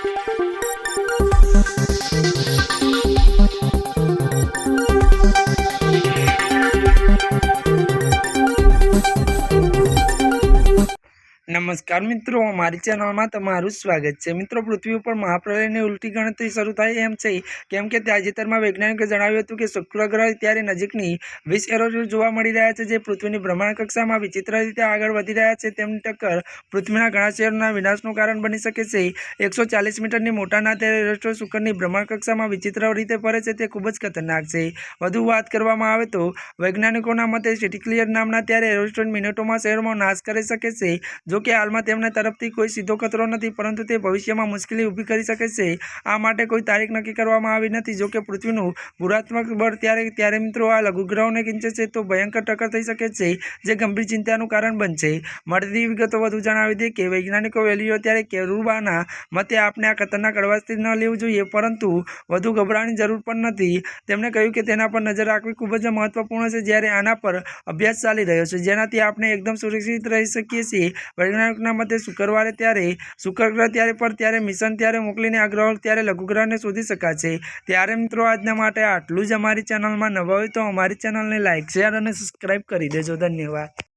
Thank you. નમસ્કાર મિત્રો, મારી ચેનલમાં તમારું સ્વાગત છે. મિત્રો, પૃથ્વી ઉપર મહાપ્રલયની ઉલટી ગણતરી શરૂ થાય એમ છે. કેમ કે તાજેતરમાં વૈજ્ઞાનિકોએ જણાવ્યું હતું કે શુક્ર ગ્રહ ત્યારે નજીકની વીસ એરોજો જોવા મળી રહ્યા છે, જે પૃથ્વીની ભ્રમણ કક્ષામાં વિચિત્ર રીતે આગળ વધી રહ્યા છે. તેમની ટક્કર પૃથ્વીના ઘણા શહેરોના વિનાશનું કારણ બની શકે છે. એકસો મીટરની મોટાના ત્યારે એરોસ્ટ્રો શુક્રની ભ્રમણ કક્ષામાં વિચિત્ર રીતે ફરે છે, તે ખૂબ જ ખતરનાક છે. વધુ વાત કરવામાં આવે તો વૈજ્ઞાનિકોના મતે સિટી ક્લિયર નામના ત્યારે એરોસ્ટ્રોન મિનિટોમાં શહેરોમાં નાશ કરી શકે છે. જો કે હાલમાં તેમના તરફથી કોઈ સીધો ખતરો નથી, પરંતુ તે ભવિષ્યમાં મુશ્કેલી ઊભી કરી શકે છે. આ માટે કોઈ તારીખ નક્કી કરવામાં આવી નથી. જોકે પૃથ્વીનું ભૂરાત્મક બળ ત્યારે ત્યારે મિત્રો આ લઘુગ્રહોને કિંચે છે, તો ભયંકર ટક્કર થઈ શકે છે, જે ગંભીર ચિંતાનું કારણ બનશે. મળતી વિગતો વધુ જણાવી દે કે વૈજ્ઞાનિકો વેલીઓ ત્યારે કેરુબાના મતે આપણે આ ખતરનાક અડવાશથી ન લેવું જોઈએ, પરંતુ વધુ ગભરાવાની જરૂર પણ નથી. તેમણે કહ્યું કે તેના પર નજર રાખવી ખૂબ જ મહત્વપૂર્ણ છે, જ્યારે આના પર અભ્યાસ ચાલી રહ્યો છે. જેનાથી આપણે એકદમ સુરક્ષિત રહી શકીએ છીએ. વૈજ્ઞાનિકના મતે શુક્રવારે ત્યારે, શુક્રગ્રહ ત્યારે પર ત્યારે મિશન ત્યારે મોકલીને આ ગ્રહ ત્યારે લઘુગ્રહને શોધી શકાશે. ત્યારે મિત્રો આજના માટે આટલું જ અમારી ચેનલમાં નવા હોય તો અમારી ચેનલને લાઇક શેર અને સબસ્ક્રાઈબ કરી દેજો. ધન્યવાદ.